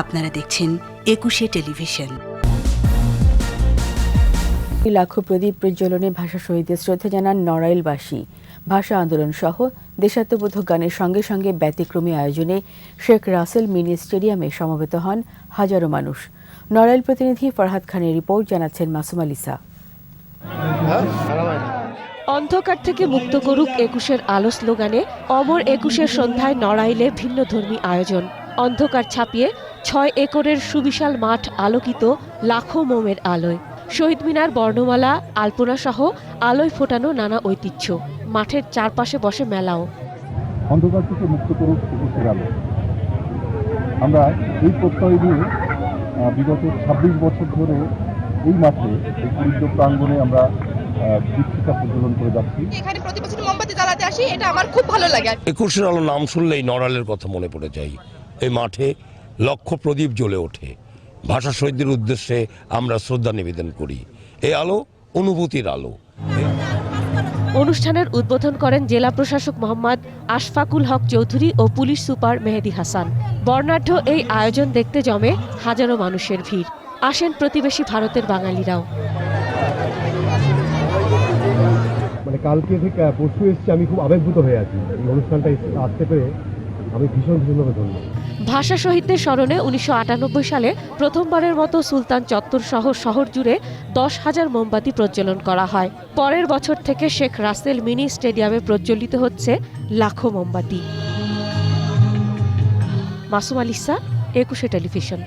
আপনারা দেখছেন একুশে টেলিভিশন। লাখো প্রদীপ প্রজ্বলনে ভাষা শহীদদের শ্রদ্ধা জানান নড়াইলবাসী। ভাষা আন্দোলন সহ দেশাত্মবোধক গানের সঙ্গে সঙ্গে ব্যতিক্রমী আয়োজনে শেখ রাসেল মিনি স্টেডিয়ামে সমবেত হন হাজারো মানুষ। নড়াইল প্রতিনিধি ফরহাদ খানের রিপোর্ট জানাচ্ছেন মাসুম আলিসা। অন্ধকার থেকে মুক্ত করুক একুশের আলো স্লোগানে অমর একুশের সন্ধ্যায় নড়াইলে ভিন্ন ধর্মী আয়োজন। অন্ধকার ছাপিয়ে ছয় একরের সুবিশাল মাঠ আলোকিত লাখো মোমের আলোয়। শহীদ মিনার বর্ণমালা আলপনা সহ আলোয় ফোটানো নানা ঐতিহ্য। মাঠের চারপাশে বসে মেলাও। অন্ধকার থেকে মুক্ত করুক আলো। আমরা এই প্রত্যয় নিয়ে বিগত ছাব্বিশ বছর ধরে এই মাঠে এই প্রাঙ্গণে আমরা প্রজ্বলন করে যাচ্ছি। এখানে প্রতি বছর মোমবাতি জ্বালাতে আসি এটা আমার খুব ভালো লাগে। একুশের আলো নাম শুনলেই নড়ালের কথা মনে পড়ে যায়। এই মাঠে লক্ষ প্রদীপ জ্বলে ওঠে। ভাষা শহীদদের উদ্দেশ্যে আমরা শ্রদ্ধা নিবেদন করি। এই আলো অনুভূতির আলো। অনুষ্ঠানের উদ্বোধন করেন জেলা প্রশাসক মোহাম্মদ আশফাকুল হক চৌধুরী ও পুলিশ সুপার মেহেদি হাসান। বর্ণাঢ্য এই আয়োজন দেখতে জমে হাজারো মানুষের ভিড়। আসেন প্রতিবেশী ভারতের বাঙালিরাও। মানে কালকে থেকে পরশু এসেছি আমি খুব আবেগভূত হয়ে আছি। এই অনুষ্ঠানটা আসতে পেরে আমি ভীষণ ভীষণভাবে ধন্য ভাষা শহীদদের স্মরণে উনিশশো আটানব্বই সালে প্রথমবারের মতো সুলতান চত্বর সহ শহর জুড়ে দশ হাজার মোমবাতি প্রজ্বলন করা হয়। পরের বছর থেকে শেখ রাসেল মিনি স্টেডিয়ামে প্রজ্বলিত হচ্ছে লাখো মোমবাতি। মাসুম আলিসা একুশে টেলিভিশন।